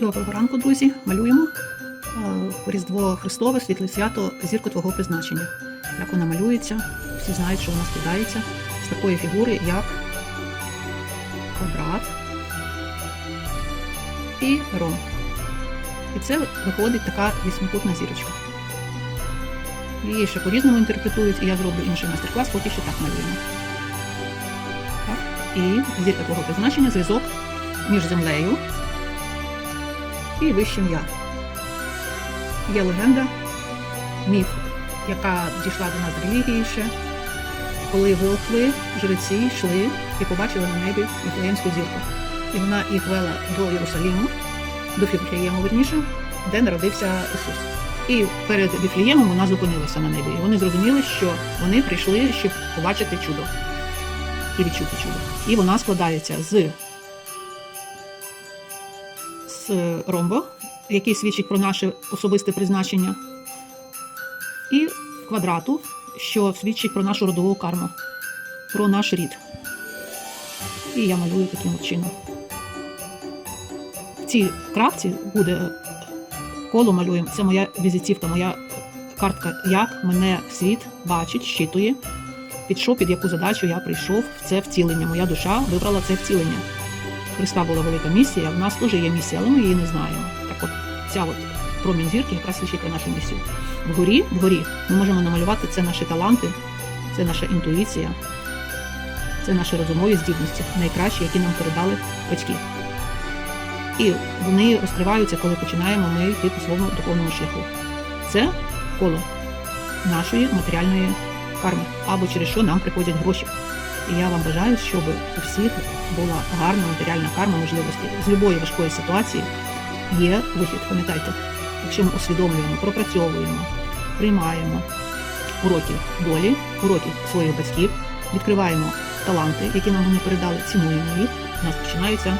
Доброго ранку, друзі. Малюємо е, Різдво Христове, світле свято, зірку твого призначення. Як вона малюється, всі знають, що вона складається з такої фігури, як квадрат і ром. І це виходить така вісьмикутна зірочка. Її ще по-різному інтерпретують, і я зроблю інший майстер-клас, поки що так малюємо. Так. І зірка твого призначення зв'язок між землею і вищим я. Є легенда, міф, яка дійшла до нас з релігії ще, коли волхви, жреці йшли і побачили на небі Віфлеємську зірку. І вона їх вела до Єрусаліму, до Фіфлеєму, верніше, де народився Ісус. І перед Віфлеємом вона зупинилася на небі. І вони зрозуміли, що вони прийшли, щоб побачити чудо і відчути чудо. І вона складається з з ромбо, який свідчить про наше особисте призначення, і квадрату, що свідчить про нашу родову карму, про наш рід. І я малюю таким чином. В цій крапці буде коло малюємо. Це моя візитівка, моя картка, як мене світ бачить, щитує, під що, під яку задачу я прийшов в це втілення. Моя душа вибрала це втілення. Христа була велика місія, в нас теж є місія, але ми її не знаємо. Так от ця от промінь зірки якраз свідчить про нашу місію. Вгорі, вгорі ми можемо намалювати це наші таланти, це наша інтуїція, це наші розумові здібності, найкращі, які нам передали батьки. І вони розкриваються, коли починаємо ми йти по своєму духовному шляху. Це коло нашої матеріальної карми, або через що нам приходять гроші. І я вам бажаю, щоб у всіх була гарна матеріальна карма можливості. З любої важкої ситуації є вихід. Пам'ятайте, якщо ми усвідомлюємо, пропрацьовуємо, приймаємо уроки долі, уроки своїх батьків, відкриваємо таланти, які нам вони передали, цінуємо їх, у нас починаються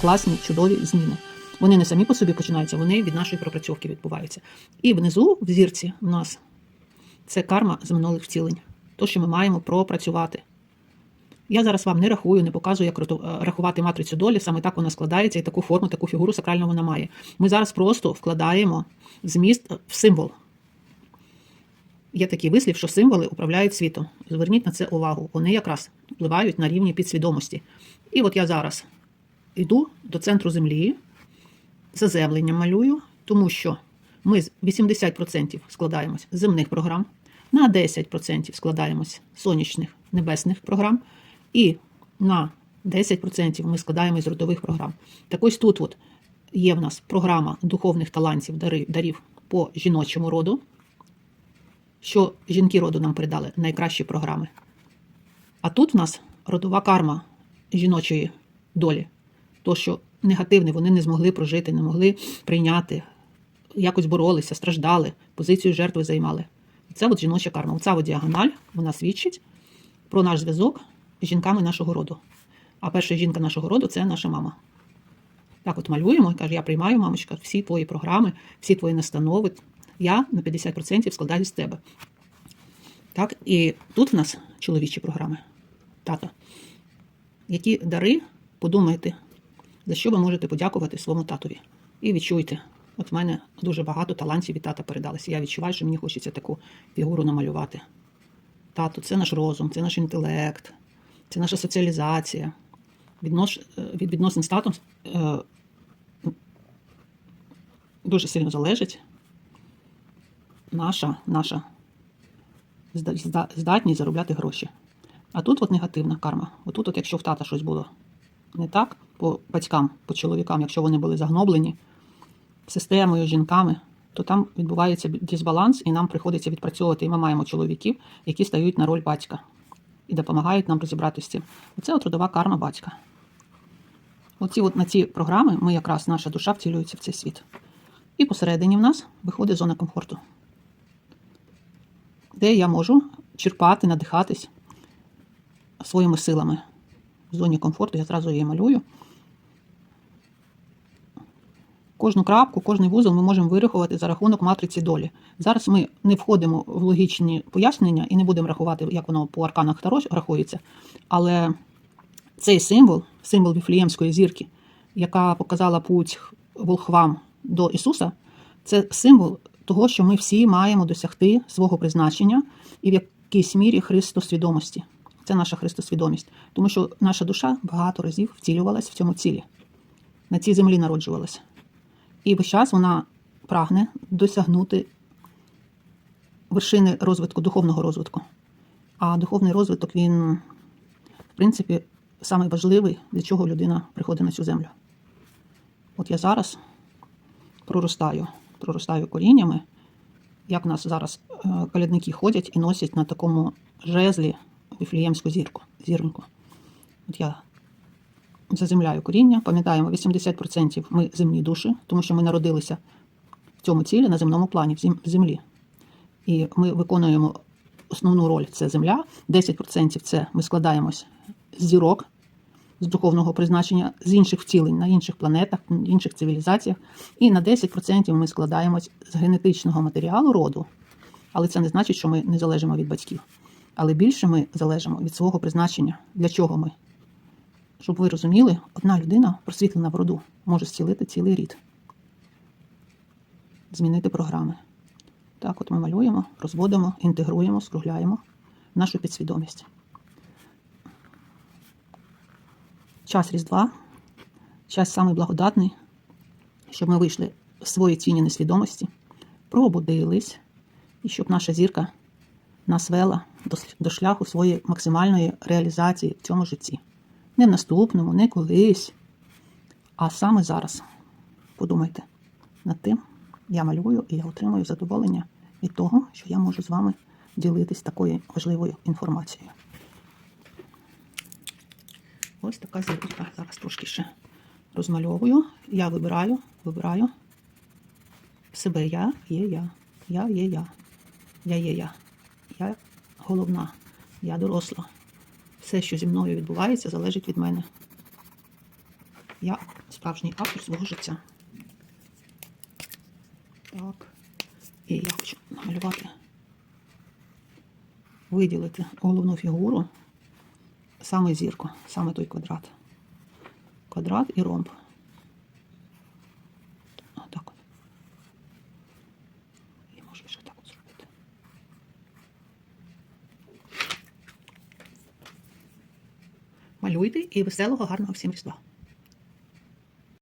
класні, чудові зміни. Вони не самі по собі починаються, вони від нашої пропрацьовки відбуваються. І внизу, в зірці, у нас це карма з минулих втілень. То, що ми маємо пропрацювати. Я зараз вам не рахую, не показую, як е, рахувати матрицю долі, саме так вона складається, і таку форму, таку фігуру сакральну вона має. Ми зараз просто вкладаємо зміст в символ. Є такий вислів, що символи управляють світом. Зверніть на це увагу. Вони якраз впливають на рівні підсвідомості. І от я зараз йду до центру землі, заземленням малюю, тому що ми з 80% складаємось з земних програм, на 10% складаємось сонячних небесних програм, і на 10% ми складаємось з родових програм. Так ось тут от є в нас програма духовних талантів, дарів по жіночому роду, що жінки роду нам передали найкращі програми. А тут в нас родова карма жіночої долі. То, що негативне вони не змогли прожити, не могли прийняти, якось боролися, страждали, позицію жертви займали. Це от жіноча карма. Оця от діагональ вона свідчить про наш зв'язок з жінками нашого роду. А перша жінка нашого роду це наша мама. Так от малюємо і каже, я приймаю, мамочка, всі твої програми, всі твої настанови. Я на 50% складаю з тебе. Так, і тут в нас чоловічі програми. Тато. Які дари, подумайте, за що ви можете подякувати своєму татові. І відчуйте, от в мене дуже багато талантів від тата передалися. Я відчуваю, що мені хочеться таку фігуру намалювати. Тато, це наш розум, це наш інтелект, це наша соціалізація. Віднош... е, Від відносин з татом е, дуже сильно залежить наша, наша зда- зда- здатність заробляти гроші. А тут от негативна карма. Отут, от якщо в тата щось було не так, по батькам, по чоловікам, якщо вони були загноблені системою, жінками, то там відбувається дисбаланс, і нам приходиться відпрацьовувати. І ми маємо чоловіків, які стають на роль батька і допомагають нам розібратися з цим. Оце от родова карма батька. Оці от на ці програми ми якраз наша душа втілюється в цей світ. І посередині в нас виходить зона комфорту, де я можу черпати, надихатись своїми силами. В зоні комфорту я зразу її малюю. Кожну крапку, кожний вузол ми можемо вирахувати за рахунок матриці долі. Зараз ми не входимо в логічні пояснення і не будемо рахувати, як воно по арканах Таро рахується. Але цей символ, символ Віфлеємської зірки, яка показала путь волхвам до Ісуса, це символ того, що ми всі маємо досягти свого призначення і в якійсь мірі христосвідомості. Це наша христосвідомість. Тому що наша душа багато разів втілювалась в цьому цілі, на цій землі народжувалася. І весь час вона прагне досягнути вершини розвитку, духовного розвитку. А духовний розвиток, він, в принципі, самий важливий, для чого людина приходить на цю землю. От я зараз проростаю, проростаю коріннями, як нас зараз е, колядники ходять і носять на такому жезлі віфліємську зірку, зіроньку. От я заземляю коріння, пам'ятаємо, 80% ми земні душі, тому що ми народилися в цьому цілі на земному плані, в в землі. І ми виконуємо основну роль це земля. 10% це ми складаємось з зірок, з духовного призначення, з інших втілень на інших планетах, в інших цивілізаціях. І на 10% ми складаємось з генетичного матеріалу роду. Але це не значить, що ми не залежимо від батьків. Але більше ми залежимо від свого призначення. Для чого ми? Щоб ви розуміли, одна людина, просвітлена в роду, може зцілити цілий рід, змінити програми. Так, от ми малюємо, розводимо, інтегруємо, скругляємо нашу підсвідомість. Час Різдва, час самий благодатний, щоб ми вийшли з своєї тіні несвідомості, пробудились, і щоб наша зірка нас вела до шляху своєї максимальної реалізації в цьому житті. Не в наступному, не колись, а саме зараз. Подумайте над тим, я малюю і я отримую задоволення від того, що я можу з вами ділитись такою важливою інформацією. Ось така зірка. Зараз трошки ще розмальовую. Я вибираю, вибираю себе. Я є я. Я є я. Я є я. Я головна. Я доросла. Все, що зі мною відбувається, залежить від мене. Я справжній автор свого життя. Так. І я хочу намалювати, виділити головну фігуру, саме зірку, саме той квадрат. Квадрат і ромб. Отак от. І можна ще так от зробити. Малюйте і веселого, гарного всім різдва.